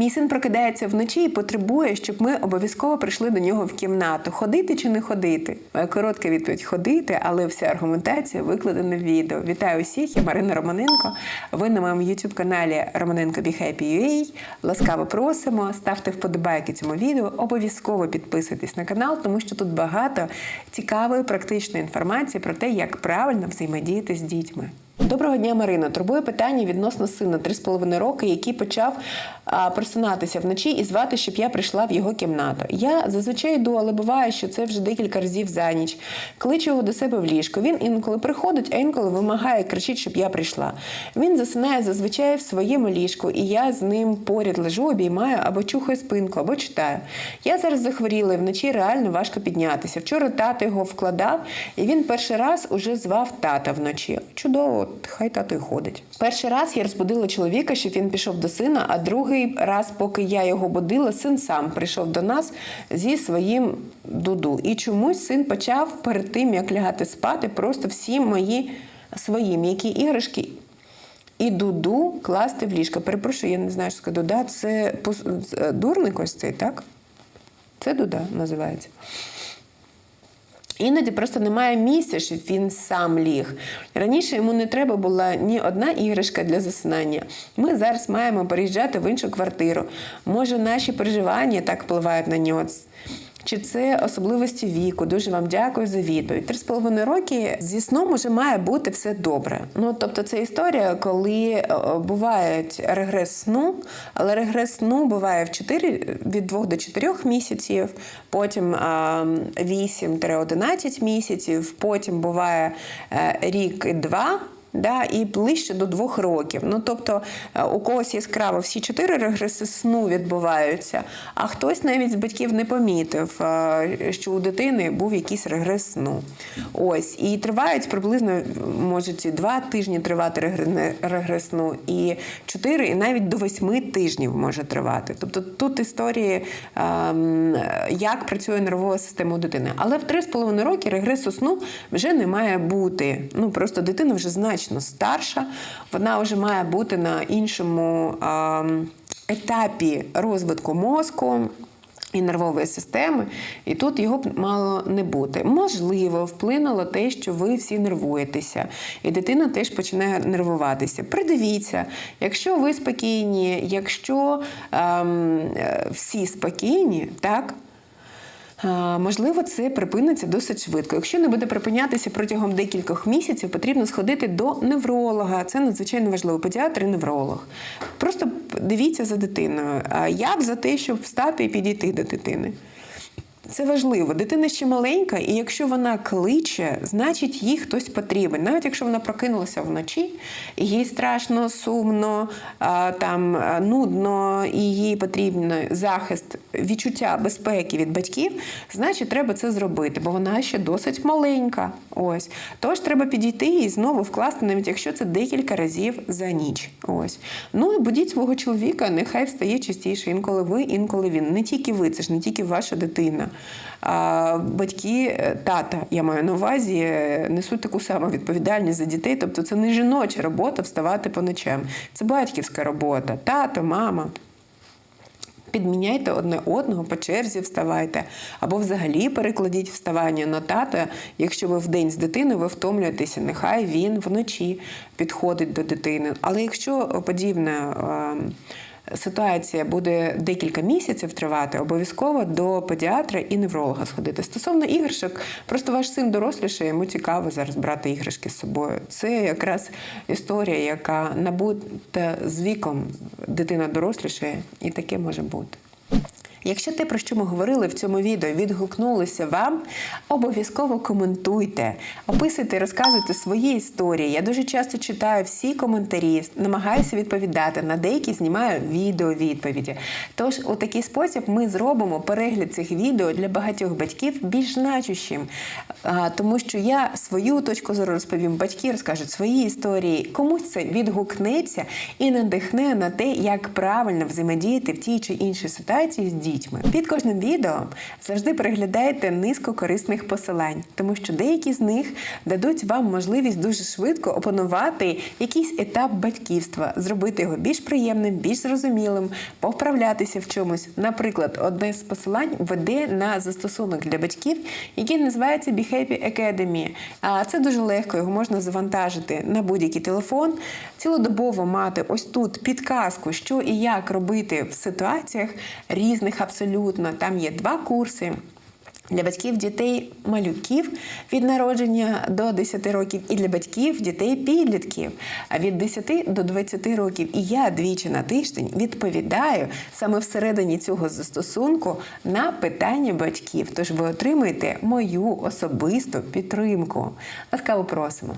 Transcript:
Мій син прокидається вночі і потребує, щоб ми обов'язково прийшли до нього в кімнату. Ходити чи не ходити? Моя коротка відповідь ходити, але вся аргументація викладена в відео. Вітаю усіх, я Марина Романенко. Ви на моєму youtube каналі Романенко Be Happy. Ласкаво просимо, ставте вподобайки цьому відео. Обов'язково підписуйтесь на канал, тому що тут багато цікавої практичної інформації про те, як правильно взаємодіяти з дітьми. Доброго дня, Марина. Турбує питання відносно сина 3,5 роки, який почав просинатися вночі і звати, щоб я прийшла в його кімнату. Я зазвичай йду, але буває, що це вже декілька разів за ніч. Кличу його до себе в ліжко. Він інколи приходить, а інколи вимагає, кричить, щоб я прийшла. Він засинає зазвичай в своєму ліжку, і я з ним поряд лежу, обіймаю або чухаю спинку, або читаю. Я зараз захворіла і вночі реально важко піднятися. Вчора тато його вкладав, і він перший раз уже звав тата вночі. Чудово, хай тато й ходить. Перший раз я розбудила чоловіка, щоб він пішов до сина, а другий раз, поки я його будила, син сам прийшов до нас зі своїм дуду. І чомусь син почав перед тим, як лягати спати, просто всі мої свої м'які іграшки і дуду класти в ліжко. Перепрошую, я не знаю, що. Дуда це е, дурник ось цей, так? Це дуда називається. Іноді просто немає місця, щоб він сам ліг. Раніше йому не треба була ні одна іграшка для засинання. Ми зараз маємо переїжджати в іншу квартиру. Може, наші переживання так впливають на нього. Чи це особливості віку? Дуже вам дякую за відповідь. Три з половиною роки зі сном уже має бути все добре. Ну тобто, це історія, коли е, буває регрес сну, але регрес сну буває в 4, від 2 до 4 місяців, потім а, 8-11 місяців, потім буває е, рік і два. Да, і ближче до двох років. Ну тобто е, у когось яскраво всі чотири регреси сну відбуваються, а хтось навіть з батьків не помітив, е, що у дитини був якийсь регрес сну. Ось і тривають приблизно можуть і два тижні тривати регре- регрес сну, і чотири, і навіть до восьми тижнів може тривати. Тобто тут історії, ем, як працює нервова система у дитини. Але в три з половиною роки регресу сну вже не має бути. Ну просто дитина вже значно старша, вона вже має бути на іншому ем, етапі розвитку мозку. І нервової системи, і тут його б мало не бути. Можливо, вплинуло те, що ви всі нервуєтеся, і дитина теж починає нервуватися. Придивіться, якщо ви спокійні, якщо ем, всі спокійні, так. А, Можливо, це припиниться досить швидко. Якщо не буде припинятися протягом декількох місяців, потрібно сходити до невролога. Це надзвичайно важливо. Педіатр і невролог. Просто дивіться за дитиною. Я б за те, щоб встати і підійти до дитини. Це важливо. Дитина ще маленька, і якщо вона кличе, значить їй хтось потрібен. Навіть якщо вона прокинулася вночі, їй страшно, сумно, там нудно, і їй потрібен захист, відчуття безпеки від батьків, значить треба це зробити, бо вона ще досить маленька. Ось тож треба підійти і знову вкласти, навіть якщо це декілька разів за ніч. Ось ну і будіть свого чоловіка, нехай встає частіше. Інколи ви, інколи він. Не тільки ви, це ж не тільки ваша дитина. Батьки, е, тата, я маю на увазі, е, несуть таку саму відповідальність за дітей. Тобто це не жіноча робота вставати по ночам. Це батьківська робота. Тато, мама. Підміняйте одне одного, по черзі вставайте. Або взагалі перекладіть вставання на тата. Якщо ви вдень з дитиною, ви втомлюєтеся, нехай він вночі підходить до дитини. Але якщо подібна е, ситуація буде декілька місяців тривати, обов'язково до педіатра і невролога сходити. Стосовно іграшок, просто ваш син доросліший, йому цікаво зараз брати іграшки з собою. Це якраз історія, яка набута з віком дитина дорослішає, і таке може бути. Якщо те, про що ми говорили в цьому відео, відгукнулося вам, обов'язково коментуйте, описуйте, розказуйте свої історії. Я дуже часто читаю всі коментарі, намагаюся відповідати. На деякі знімаю відео відповіді. Тож, у такий спосіб ми зробимо перегляд цих відео для багатьох батьків більш значущим, тому що я свою точку зору розповім, батьки розкажуть свої історії. Комусь це відгукнеться і надихне на те, як правильно взаємодіяти в тій чи іншій ситуації з дітьми. Дітьми. Під кожним відео завжди переглядайте низку корисних посилань, тому що деякі з них дадуть вам можливість дуже швидко опанувати якийсь етап батьківства, зробити його більш приємним, більш зрозумілим, повправлятися в чомусь. Наприклад, одне з посилань веде на застосунок для батьків, який називається Behavior Academy. А це дуже легко, його можна завантажити на будь-який телефон, цілодобово мати ось тут підказку, що і як робити в ситуаціях різних абсолютно. Там є два курси. Для батьків дітей малюків від народження до 10 років, і для батьків дітей підлітків а від 10 до 20 років. І я двічі на тиждень відповідаю саме всередині цього застосунку на питання батьків. Тож ви отримаєте мою особисту підтримку. Ласкаво просимо.